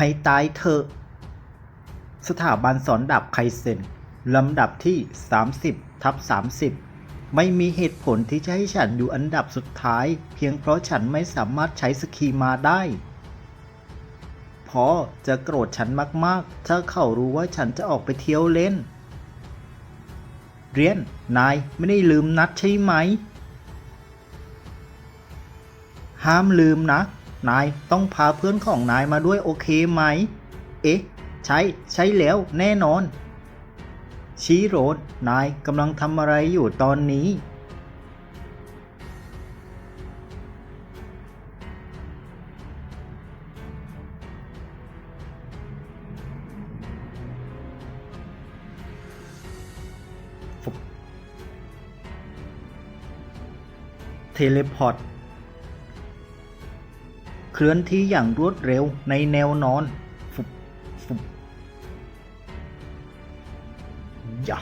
ให้ตายเถอะ สถาบันสอนดาบไคเซนลำดับที่ 30ทับ30 ไม่มีเหตุผลที่จะให้ฉันอยู่อันดับสุดท้าย เพียงเพราะฉันไม่สามารถใช้สกีมาได้ พอจะโกรธฉันมากๆ ถ้าเขารู้ว่าฉันจะออกไปเที่ยวเล่น เรียน นายไม่ได้ลืมนัดใช่ไหม ห้ามลืมนะ นายต้องพาเพื่อนของนายมาด้วยโอเคไหม เอ๊ะ ใช่ใช่แล้วแน่นอน ชิโรนนายกำลังทำอะไรอยู่ตอนนี้ เทเลพอร์ต เคลื่อนที่อย่างรวดเร็วในแนวนอนฟุบฟุบยา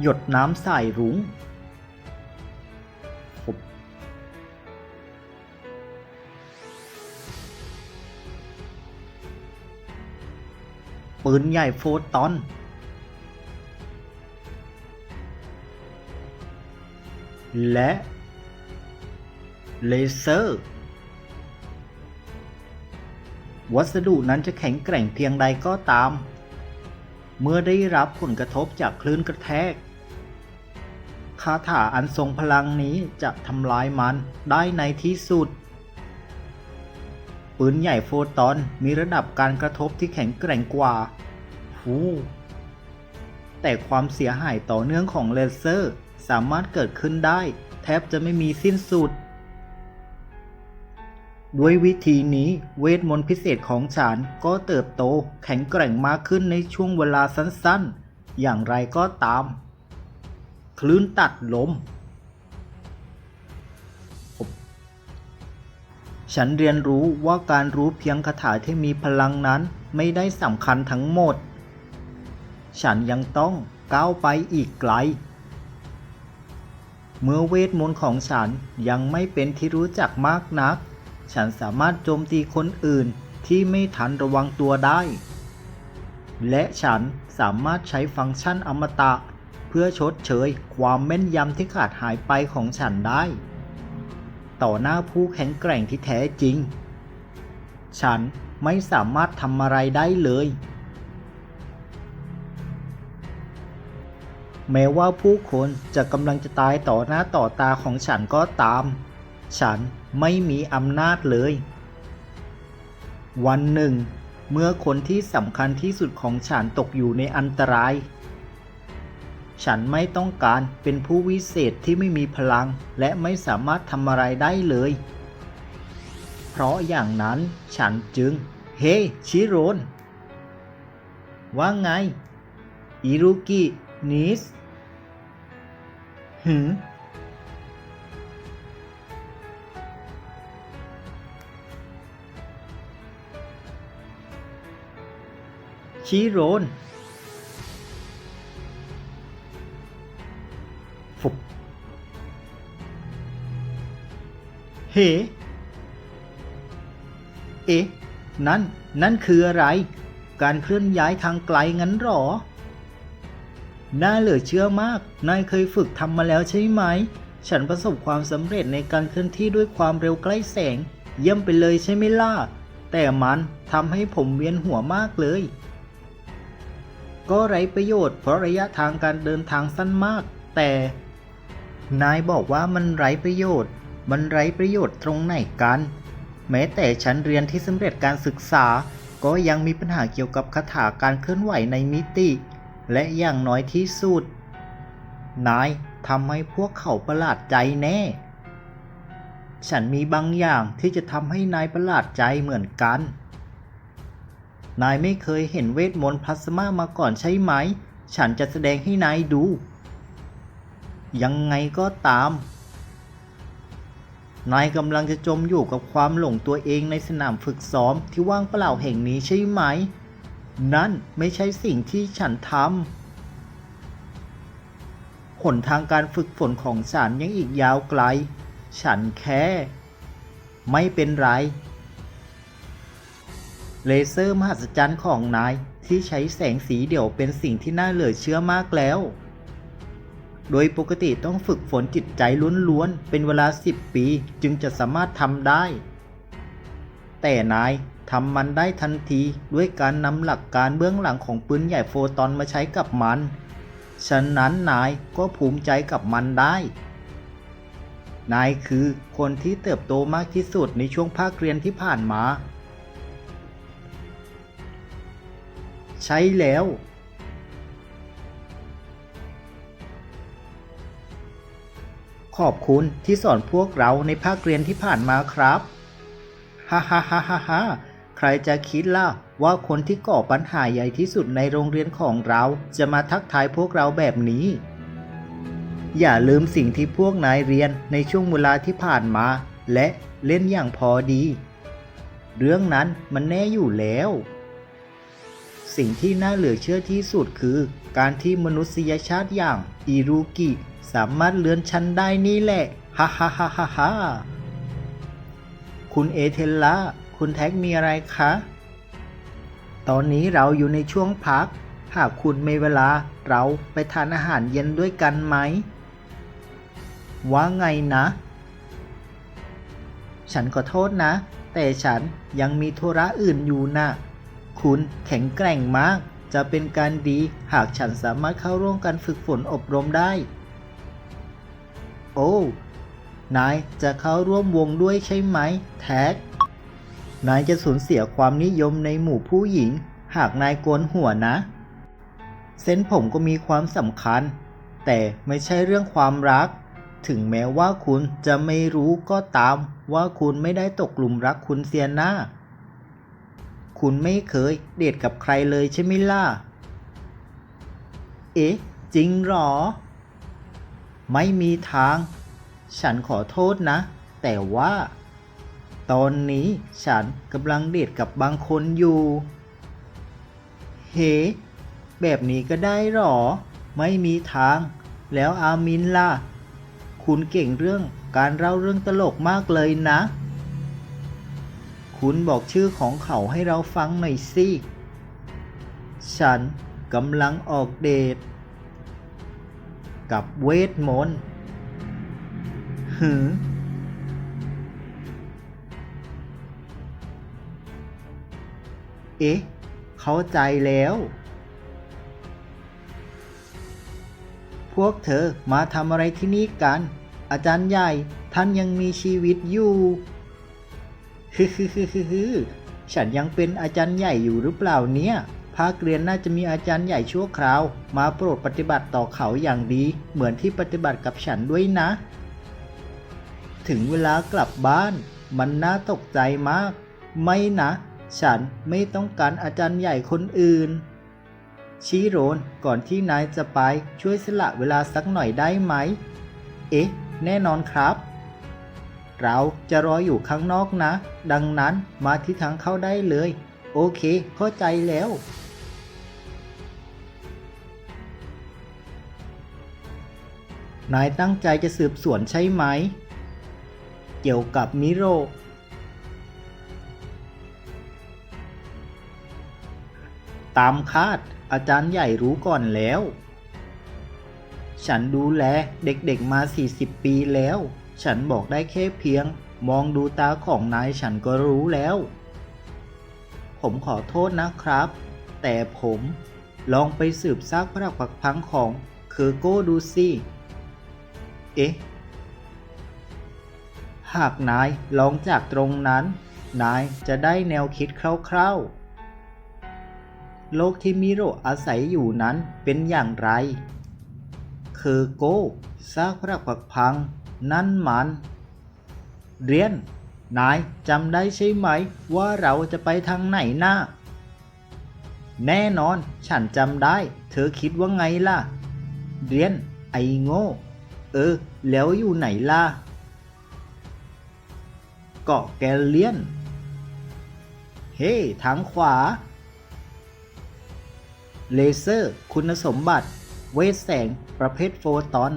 หยดน้ำใส่รุ้งปืนใหญ่โฟตอน และ เลเซอร์ วัสดุนั้นจะแข็งแกร่งเพียงใดก็ตามเมื่อได้รับผลกระทบจากคลื่นกระแทก คาถาอันทรงพลังนี้จะทำลายมันได้ในที่สุด ปืนใหญ่โฟตอนมีระดับการกระทบที่แข็งแกร่งกว่าหูแต่ความเสียหายต่อเนื่องของเลเซอร์สามารถเกิดขึ้นได้ แทบจะไม่มีสิ้นสุด ด้วยวิธีนี้เวทมนต์พิเศษของฉันก็เติบโตแข็งแกร่งมากขึ้นในช่วงเวลาสั้นๆ อย่างไรก็ตาม คลื่นตัดลมฉันเรียนรู้ว่าการรู้เพียงคาถาที่มีพลังนั้นไม่ได้สำคัญทั้งหมด ฉันยังต้องก้าวไปอีกไกล เมื่อเวทมนต์ของฉันยังไม่เป็นที่รู้จักมากนัก ฉันสามารถโจมตีคนอื่นที่ไม่ทันระวังตัวได้ และฉันสามารถใช้ฟังก์ชันอมตะ เพื่อชดเชยความแม่นยำที่ขาดหายไปของฉันได้ ต่อหน้าผู้แข็งแกร่งที่แท้จริง ฉันไม่สามารถทำอะไรได้เลย แม้ว่าผู้คนจะกำลังจะตายต่อหน้าต่อตาของฉันก็ตาม ฉันไม่มีอำนาจเลย วันหนึ่ง เมื่อคนที่สำคัญที่สุดของฉันตกอยู่ในอันตราย ฉันไม่ต้องการเป็นผู้วิเศษที่ไม่มีพลัง และไม่สามารถทำอะไรได้เลย เพราะอย่างนั้นฉันจึง เฮ้ชิโรน ว่าไง อิรุกินิสหืมชิโรน เฮ เอ๊ะ นั่น นั่นคืออะไร การเคลื่อนย้ายทางไกลงั้นหรอ น่าเหลือเชื่อมาก นายเคยฝึกทำมาแล้วใช่ไหม ฉันประสบความสำเร็จในการเคลื่อนที่ด้วยความเร็วใกล้แสง เยี่ยมไปเลยใช่ไหมล่ะ แต่มันทำให้ผมเวียนหัวมากเลย ก็ไร้ประโยชน์เพราะระยะทางการเดินทางสั้นมาก แต่ นายบอกว่ามันไร้ประโยชน์ มันไร้ประโยชน์ตรงไหนกัน แม้แต่ฉันเรียนที่สำเร็จการศึกษา ก็ยังมีปัญหาเกี่ยวกับคาถาการเคลื่อนไหวในมิติ และอย่างน้อยที่สุด นายทำให้พวกเขาประหลาดใจแน่ ฉันมีบางอย่างที่จะทำให้นายประหลาดใจเหมือนกัน นายไม่เคยเห็นเวทมนต์พลาสมามาก่อนใช่ไหม ฉันจะแสดงให้นายดู ยังไงก็ตาม นายกำลังจะจมอยู่กับความหลงตัวเองในสนามฝึกซ้อมที่ว่างเปล่าแห่งนี้ใช่ไหม นั่นไม่ใช่สิ่งที่ฉันทำหนทางการฝึกฝนของฉันยังอีกยาวไกล ฉันแค่ ไม่เป็นไร เลเซอร์มหัศจรรย์ของนายที่ใช้แสงสีเดี่ยวเป็นสิ่งที่น่าเหลือเชื่อมากแล้ว โดยปกติต้องฝึกฝนจิตใจล้วนๆ เป็นเวลา 10 ปีจึงจะสามารถทำได้ แต่นายทำมันได้ทันทีด้วยการนำหลักการเบื้องหลังของปืนใหญ่โฟตอนมาใช้กับมัน ฉะนั้นนายก็ภูมิใจกับมันได้ นายคือคนที่เติบโตมากที่สุดในช่วงภาคเรียนที่ผ่านมา ใช่แล้ว ขอบคุณที่สอนพวกเราในภาคเรียนที่ผ่านมาครับฮ่าฮ่าฮ่าฮ่าฮ่าใครจะคิดล่ะว่าคนที่ก่อปัญหาใหญ่ที่สุดในโรงเรียนของเราจะมาทักทายพวกเราแบบนี้ อย่าลืมสิ่งที่พวกนายเรียนในช่วงเวลาที่ผ่านมา และเล่นอย่างพอดี เรื่องนั้นมันแน่อยู่แล้ว สิ่งที่น่าเหลือเชื่อที่สุดคือ การที่มนุษยชาติอย่างอิรุกิ สามารถเลื่อนชั้นได้นี่แหละ ฮ่าฮ่าฮ่าฮ่าฮ่าคุณเอเทลล่า คุณแท็กมีอะไรคะ ตอนนี้เราอยู่ในช่วงพัก หากคุณมีเวลาเราไปทานอาหารเย็นด้วยกันไหม ว่าไงนะ ฉันขอโทษนะ แต่ฉันยังมีธุระอื่นอยู่นะ คุณแข็งแกร่งมาก จะเป็นการดีหากฉันสามารถเข้าร่วมการฝึกฝนอบรมได้ โอ้ นายจะเข้าร่วมวงด้วยใช่ไหม แท็ก นายจะสูญเสียความนิยมในหมู่ผู้หญิง หากนายโกนหัวนะ เส้นผมก็มีความสำคัญ แต่ไม่ใช่เรื่องความรัก ถึงแม้ว่าคุณจะไม่รู้ก็ตามว่าคุณไม่ได้ตกหลุมรักคุณเซียนาคุณไม่เคยเดทกับใครเลยใช่ไหมล่ะ เอ๊ะ จริงเหรอ ไม่มีทาง ฉันขอโทษนะ แต่ว่า ตอนนี้ฉันกำลังเดทกับบางคนอยู่ เฮ้ แบบนี้ก็ได้หรอ ไม่มีทาง แล้วอามินล่ะ คุณเก่งเรื่องการเล่าเรื่องตลกมากเลยนะ คุณบอกชื่อของเขาให้เราฟังหน่อยสิ ฉันกำลังออกเดท กับเวทมนต์หือเอ๊ะ เข้าใจแล้ว พวกเธอมาทำอะไรที่นี่กัน อาจารย์ใหญ่ท่านยังมีชีวิตอยู่ฮึฮึฮึฮึฮึฉันยังเป็นอาจารย์ใหญ่อยู่หรือเปล่าเนี่ย ภาคเรียนน่าจะมีอาจารย์ใหญ่ชั่วคราว มาโปรดปฏิบัติต่อเขาอย่างดี เหมือนที่ปฏิบัติกับฉันด้วยนะ ถึงเวลากลับบ้าน มันน่าตกใจมาก ไม่นะ ฉันไม่ต้องการอาจารย์ใหญ่คนอื่น ชิโรนก่อนที่นายจะไปช่วยสละเวลาสักหน่อยได้ไหม เอ๊ะ แน่นอนครับเราจะรออยู่ข้างนอกนะ ดังนั้นมาที่ทางเข้าได้เลย โอเค เข้าใจแล้ว นายตั้งใจจะสืบสวนใช่ไหม เกี่ยวกับมิโร ตามคาดอาจารย์ใหญ่รู้ก่อนแล้ว ฉันดูแลเด็กๆมา 40 ปีแล้ว ฉันบอกได้แค่เพียง มองดูตาของนายฉันก็รู้แล้ว ผมขอโทษนะครับ แต่ผมลองไปสืบซากพระปักพังของเคอร์โก้ดูสิ เอ๊ะ หากนายลองจากตรงนั้น นายจะได้แนวคิดคร่าวๆ โลกที่มิโรอาศัยอยู่นั้นเป็นอย่างไรเคอโก้ซากพระปักพัง นั่นมัน เรียน นายจำได้ใช่ไหม ว่าเราจะไปทางไหนนะแน่นอน ฉันจำได้ เธอคิดว่าไงล่ะ เรียน ไอโง่ เออ แล้วอยู่ไหนล่ะ เกาะแกลเลียน เฮ้ ทางขวา เลเซอร์ คุณสมบัติ เวทแสง ประเภทโฟตอน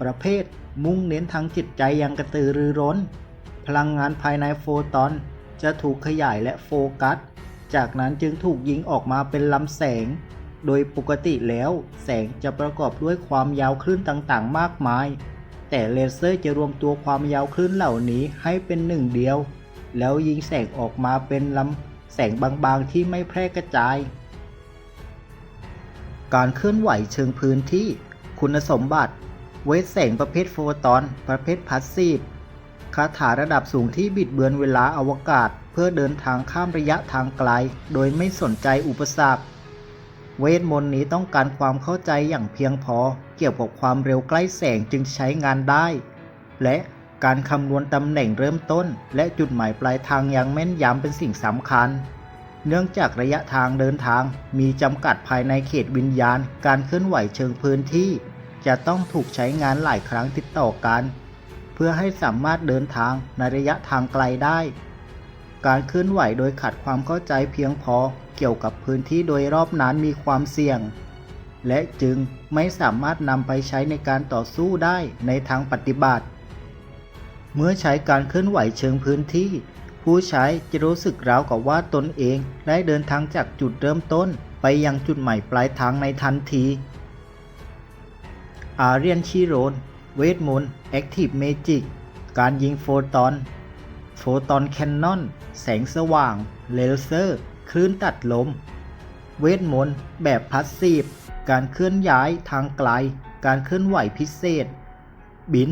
ประเภทมุ่งเน้นทางจิตใจอยังกระตือรือร้น พลังงานภายในโฟตอน จะถูกขยายและโฟกัส จากนั้นจึงถูกยิงออกมาเป็นลำแสง โดยปกติแล้วแสงจะประกอบด้วยความยาวคลื่นต่างๆ มากมาย แต่เลเซอร์จะรวมตัวความยาวคลื่นเหล่านี้ให้เป็นหนึ่งเดียว แล้วยิงแสงออกมาเป็นลำแสงบางๆที่ไม่แพร่กระจาย การเคลื่อนไหวเชิงพื้นที่ คุณสมบัติ เวทแสงประเภทโฟตอน ประเภทพาสซีฟคาถาระดับสูงที่บิดเบือนเวลาอวกาศ เพื่อเดินทางข้ามระยะทางไกล โดยไม่สนใจอุปสรรค เวทมนต์นี้ต้องการความเข้าใจอย่างเพียงพอเกี่ยวกับความเร็วใกล้แสงจึงใช้งานได้ และการคำนวณตำแหน่งเริ่มต้น และจุดหมายปลายทางอย่างแม่นยำเป็นสิ่งสำคัญ เนื่องจากระยะทางเดินทางมีจำกัดภายในเขตวิญญาณ การเคลื่อนไหวเชิงพื้นที่ จะต้องถูกใช้งานหลายครั้งติดต่อกัน เพื่อให้สามารถเดินทางในระยะทางไกลได้ การเคลื่อนไหวโดยขาดความเข้าใจเพียงพอ เกี่ยวกับพื้นที่โดยรอบนั้นมีความเสี่ยง และจึงไม่สามารถนำไปใช้ในการต่อสู้ได้ในทางปฏิบัติ เมื่อใช้การเคลื่อนไหวเชิงพื้นที่ ผู้ใช้จะรู้สึกราวกับว่าตนเองได้เดินทางจากจุดเริ่มต้นไปยังจุดหมายปลายทางในทันที อาเรียนชิโรน เวทมนต์ แอคทีฟเมจิก การยิงโฟตอน โฟตอนแคนนอน แสงสว่าง เลเซอร์ คลื่นตัดลม เวทมนต์แบบพาสซีฟการเคลื่อนย้ายทางไกล การเคลื่อนไหวพิเศษ บิน